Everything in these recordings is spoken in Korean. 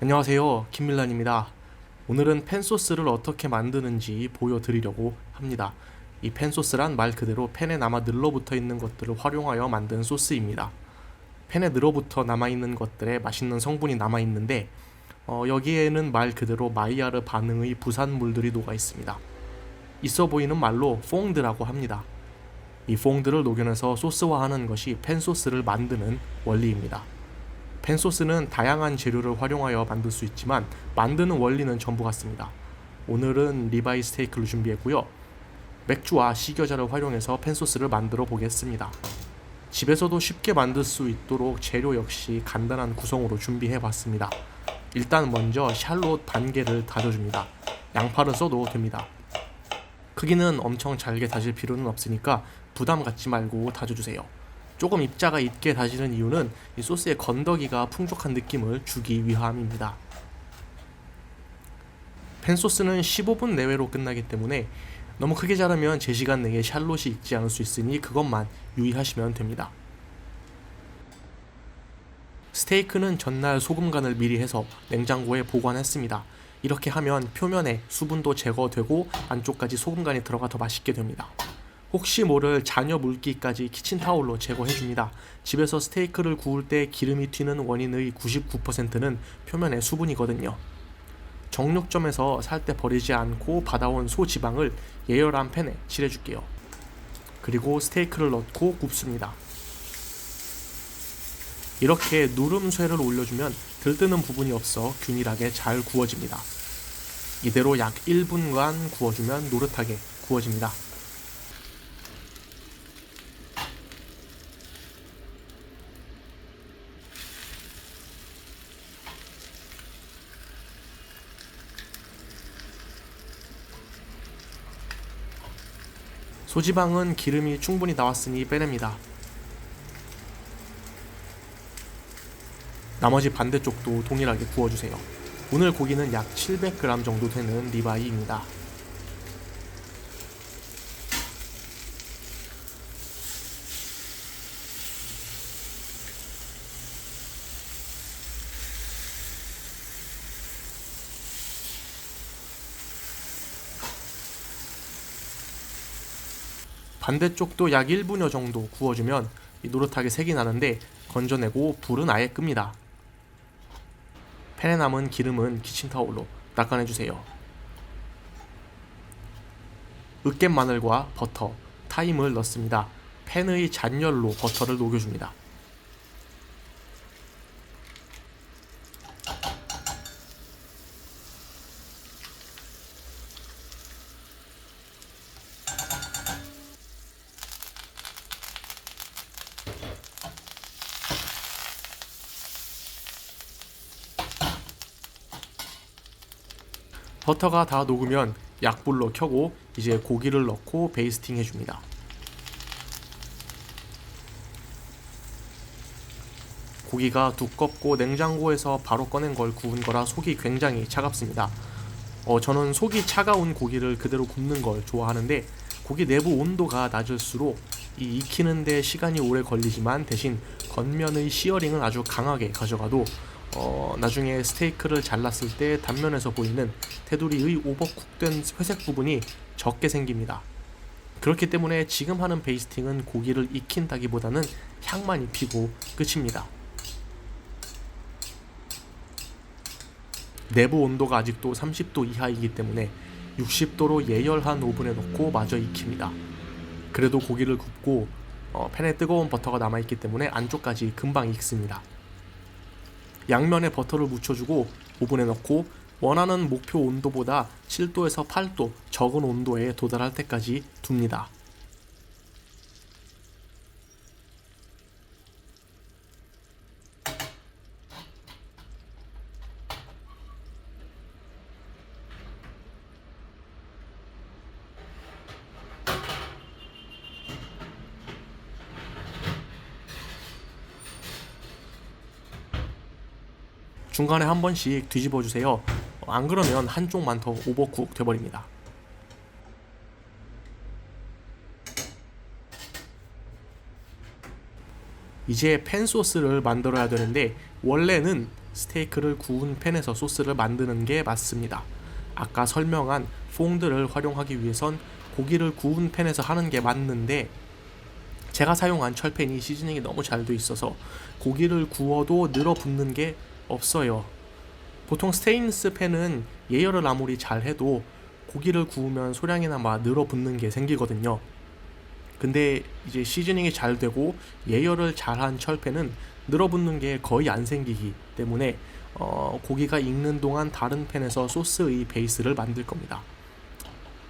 안녕하세요. 김밀란입니다. 오늘은 팬소스를 어떻게 만드는지 보여드리려고 합니다. 이 팬소스란 말 그대로 팬에 남아 늘러붙어 있는 것들을 활용하여 만든 소스입니다. 팬에 늘어붙어 남아있는 것들에 맛있는 성분이 남아있는데 어, 여기에는 말 그대로 마이야르 반응의 부산물들이 녹아 있습니다. 있어 보이는 말로 퐁드라고 합니다. 이 퐁드를 녹여내서 소스화하는 것이 팬소스를 만드는 원리입니다. 팬소스는 다양한 재료를 활용하여 만들 수 있지만 만드는 원리는 전부 같습니다. 오늘은 리바이 스테이크를 준비했고요. 맥주와 식여자를 활용해서 팬소스를 만들어 보겠습니다. 집에서도 쉽게 만들 수 있도록 재료 역시 간단한 구성으로 준비해 봤습니다. 일단 먼저 샬롯 반 개를 다져줍니다. 양파를 써도 됩니다. 크기는 엄청 잘게 다질 필요는 없으니까 부담 갖지 말고 다져주세요. 조금 입자가 있게 다지는 이유는 이 소스의 건더기가 풍족한 느낌을 주기 위함입니다. 팬소스는 15분 내외로 끝나기 때문에 너무 크게 자르면 제 시간 내에 샬롯이 익지 않을 수 있으니 그것만 유의하시면 됩니다. 스테이크는 전날 소금 간을 미리 해서 냉장고에 보관했습니다. 이렇게 하면 표면에 수분도 제거되고 안쪽까지 소금 간이 들어가 더 맛있게 됩니다. 혹시 모를 잔여 물기까지 키친타올로 제거해 줍니다. 집에서 스테이크를 구울 때 기름이 튀는 원인의 99%는 표면의 수분이거든요. 정육점에서 살 때 버리지 않고 받아온 소 지방을 예열한 팬에 칠해줄게요. 그리고 스테이크를 넣고 굽습니다. 이렇게 누름쇠를 올려주면 들뜨는 부분이 없어 균일하게 잘 구워집니다. 이대로 약 1분간 구워주면 노릇하게 구워집니다. 소지방은 기름이 충분히 나왔으니 빼냅니다. 나머지 반대쪽도 동일하게 구워주세요. 오늘 고기는 약 700g 정도 되는 리바이입니다. 반대쪽도 약 1분여 정도 구워주면 이 노릇하게 색이 나는데 건져내고 불은 아예 끕니다. 팬에 남은 기름은 키친타올로 닦아내주세요. 으깬 마늘과 버터, 타임을 넣습니다. 팬의 잔열로 버터를 녹여줍니다. 버터가 다 녹으면 약불로 켜고 이제 고기를 넣고 베이스팅 해줍니다. 고기가 두껍고 냉장고에서 바로 꺼낸 걸 구운 거라 속이 굉장히 차갑습니다. 어, 저는 속이 차가운 고기를 그대로 굽는 걸 좋아하는데 고기 내부 온도가 낮을수록 이 익히는데 시간이 오래 걸리지만 대신 겉면의 시어링은 아주 강하게 가져가도 어, 나중에 스테이크를 잘랐을 때 단면에서 보이는 테두리의 오버쿡된 회색 부분이 적게 생깁니다. 그렇기 때문에 지금 하는 베이스팅은 고기를 익힌다기보다는 향만 입히고 끝입니다. 내부 온도가 아직도 30도 이하이기 때문에 60도로 예열한 오븐에 넣고 마저 익힙니다. 그래도 고기를 굽고 어, 팬에 뜨거운 버터가 남아있기 때문에 안쪽까지 금방 익습니다. 양면에 버터를 묻혀주고 오븐에 넣고 원하는 목표 온도보다 7도에서 8도 적은 온도에 도달할 때까지 둡니다. 중간에 한 번씩 뒤집어 주세요. 안 그러면 한쪽만 더 오버쿡 돼버립니다. 이제 팬 소스를 만들어야 되는데 원래는 스테이크를 구운 팬에서 소스를 만드는 게 맞습니다. 아까 설명한 퐁드를 활용하기 위해선 고기를 구운 팬에서 하는 게 맞는데 제가 사용한 철팬이 시즈닝이 너무 잘 돼 있어서 고기를 구워도 늘어붙는 게 없어요. 보통 스테인리스 팬은 예열을 아무리 잘 해도 고기를 구우면 소량이나마 늘어붙는 게 생기거든요. 근데 이제 시즈닝이 잘 되고 예열을 잘한 철팬은 늘어붙는 게 거의 안 생기기 때문에 어, 고기가 익는 동안 다른 팬에서 소스의 베이스를 만들 겁니다.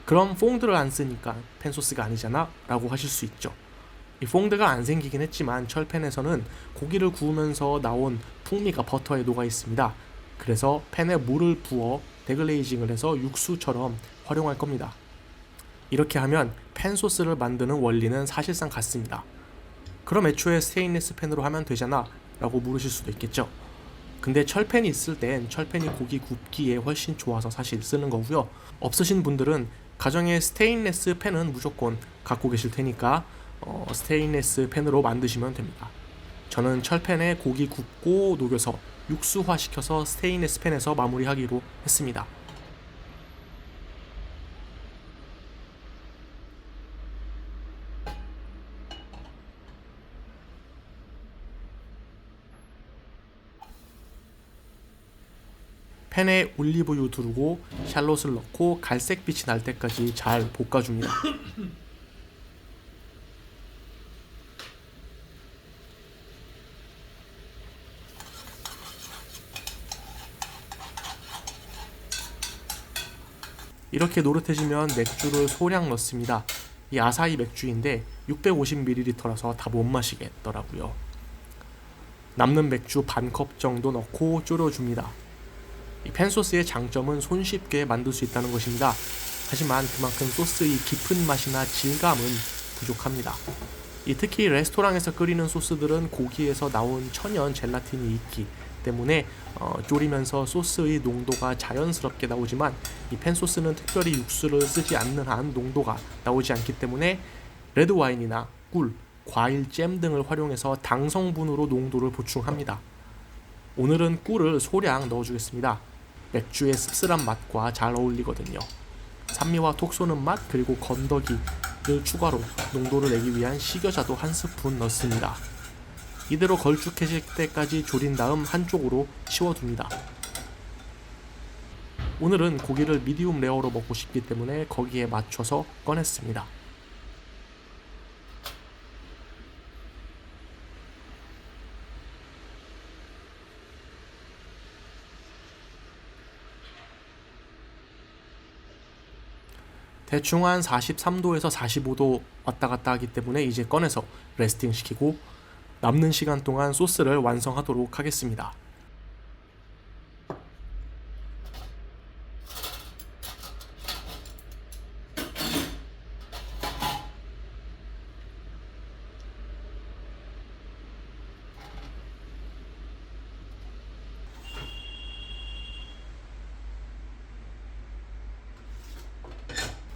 그럼 퐁드를 안 쓰니까 팬 소스가 아니잖아 라고 하실 수 있죠. 이 퐁드가 안 생기긴 했지만 철팬에서는 고기를 구우면서 나온 풍미가 버터에 녹아 있습니다. 그래서 팬에 물을 부어 데글레이징을 해서 육수처럼 활용할 겁니다. 이렇게 하면 팬 소스를 만드는 원리는 사실상 같습니다. 그럼 애초에 스테인리스 팬으로 하면 되잖아 라고 물으실 수도 있겠죠. 근데 철팬이 있을 땐 철팬이 고기 굽기에 훨씬 좋아서 사실 쓰는 거고요. 없으신 분들은 가정에 스테인레스 팬은 무조건 갖고 계실 테니까 어, 스테인레스 팬으로 만드시면 됩니다. 저는 철팬에 고기 굽고 녹여서 육수화 시켜서 스테인레스 팬에서 마무리하기로 했습니다. 팬에 올리브유 두르고 샬롯을 넣고 갈색빛이 날 때까지 잘 볶아줍니다. 이렇게 노릇해지면 맥주를 소량 넣습니다. 이 아사히 맥주인데 650ml라서 다 못 마시겠더라고요. 남는 맥주 반 컵 정도 넣고 졸여줍니다. 이 팬소스의 장점은 손쉽게 만들 수 있다는 것입니다. 하지만 그만큼 소스의 깊은 맛이나 질감은 부족합니다. 이 특히 레스토랑에서 끓이는 소스들은 고기에서 나온 천연 젤라틴이 있기 때문에 어, 졸이면서 소스의 농도가 자연스럽게 나오지만 이 팬소스는 특별히 육수를 쓰지 않는 한 농도가 나오지 않기 때문에 레드 와인이나 꿀, 과일 잼 등을 활용해서 당 성분으로 농도를 보충합니다. 오늘은 꿀을 소량 넣어주겠습니다. 맥주의 씁쓸한 맛과 잘 어울리거든요. 산미와 톡 쏘는 맛 그리고 건더기를 추가로 농도를 내기 위한 식여자도 한 스푼 넣습니다. 이대로 걸쭉해질 때까지 졸인 다음 한쪽으로 치워둡니다. 오늘은 고기를 미디움 레어로 먹고 싶기 때문에 거기에 맞춰서 꺼냈습니다. 대충 한 43도에서 45도 왔다 갔다 하기 때문에 이제 꺼내서 레스팅 시키고 남는 시간 동안 소스를 완성하도록 하겠습니다.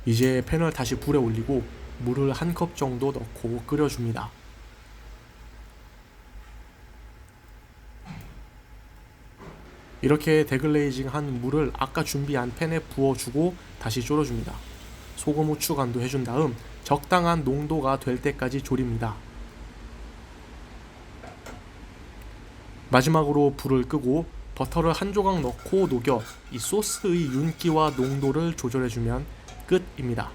이제 팬을 다시 불에 올리고 물을 한 컵 정도 넣고 끓여줍니다. 이렇게 데글레이징 한 물을 아까 준비한 팬에 부어주고 다시 졸여줍니다. 소금 후추 간도 해준 다음 적당한 농도가 될 때까지 졸입니다. 마지막으로 불을 끄고 버터를 한 조각 넣고 녹여 이 소스의 윤기와 농도를 조절해주면 끝입니다.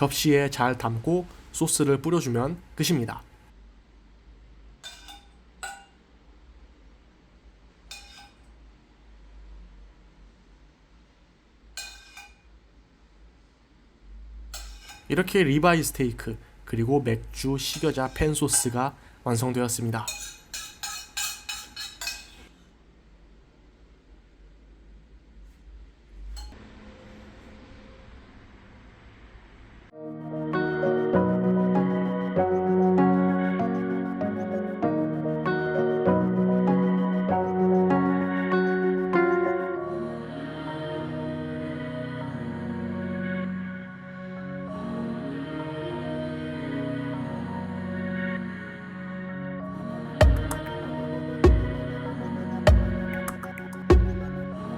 접시에 잘 담고 소스를 뿌려주면 끝입니다. 이렇게 리바이 스테이크 그리고 맥주 식여자 팬 소스가 완성되었습니다.